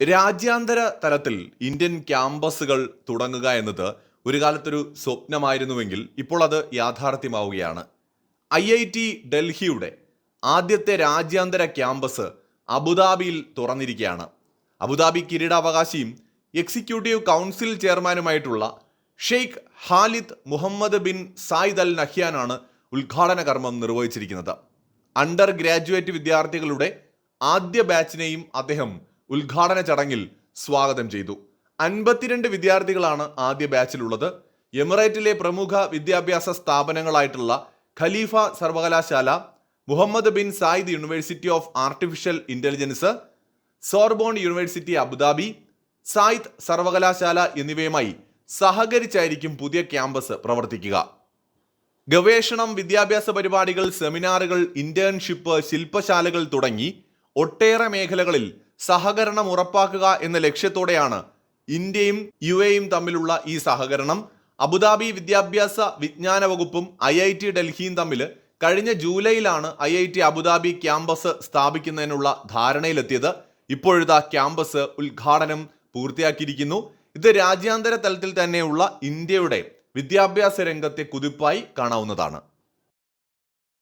രാജ്യാന്തര തലത്തിൽ ഇന്ത്യൻ ക്യാമ്പസുകൾ തുടങ്ങുക എന്നത് ഒരു കാലത്തൊരു സ്വപ്നമായിരുന്നുവെങ്കിൽ ഇപ്പോൾ അത് യാഥാർത്ഥ്യമാവുകയാണ്. ഐ ഐ ടി ഡൽഹിയുടെ ആദ്യത്തെ രാജ്യാന്തര ക്യാമ്പസ് അബുദാബിയിൽ തുറന്നിരിക്കുകയാണ്. അബുദാബി കിരീടാവകാശിയും executive council ചെയർമാനുമായിട്ടുള്ള Sheikh Khalid Mohammed bin Zayed Al നഹ്യാനാണ് ഉദ്ഘാടന കർമ്മം നിർവഹിച്ചിരിക്കുന്നത്. അണ്ടർ ഗ്രാജുവേറ്റ് വിദ്യാർത്ഥികളുടെ ആദ്യ ബാച്ചിനെയും അദ്ദേഹം ഉദ്ഘാടന ചടങ്ങിൽ സ്വാഗതം ചെയ്തു. അൻപത്തിരണ്ട് വിദ്യാർത്ഥികളാണ് ആദ്യ ബാച്ചിലുള്ളത്. എമിറേറ്റിലെ പ്രമുഖ വിദ്യാഭ്യാസ സ്ഥാപനങ്ങളായിട്ടുള്ള ഖലീഫ സർവകലാശാല Mohammed bin Zayed university of artificial intelligence Sorbonne university Abu Dhabi Zayed സർവകലാശാല എന്നിവയുമായി സഹകരിച്ചായിരിക്കും പുതിയ ക്യാമ്പസ് പ്രവർത്തിക്കുക. ഗവേഷണം വിദ്യാഭ്യാസ പരിപാടികൾ സെമിനാറുകൾ ഇന്റേൺഷിപ്പ് ശില്പശാലകൾ തുടങ്ങി ഒട്ടേറെ മേഖലകളിൽ സഹകരണം ഉറപ്പാക്കുക എന്ന ലക്ഷ്യത്തോടെയാണ് ഇന്ത്യയും യു എയും തമ്മിലുള്ള ഈ സഹകരണം. അബുദാബി വിദ്യാഭ്യാസ വിജ്ഞാന വകുപ്പും ഐ ഐ ടി ഡൽഹിയും തമ്മിൽ കഴിഞ്ഞ ജൂലൈയിലാണ് I I T Abu Dhabi campus സ്ഥാപിക്കുന്നതിനുള്ള ധാരണയിലെത്തിയത്. ഇപ്പോഴത്തെ ക്യാമ്പസ് ഉദ്ഘാടനം പൂർത്തിയാക്കിയിരിക്കുന്നു. ഇത് രാജ്യാന്തര തലത്തിൽ തന്നെയുള്ള ഇന്ത്യയുടെ വിദ്യാഭ്യാസ രംഗത്തെ കുതിപ്പായി കാണാവുന്നതാണ്.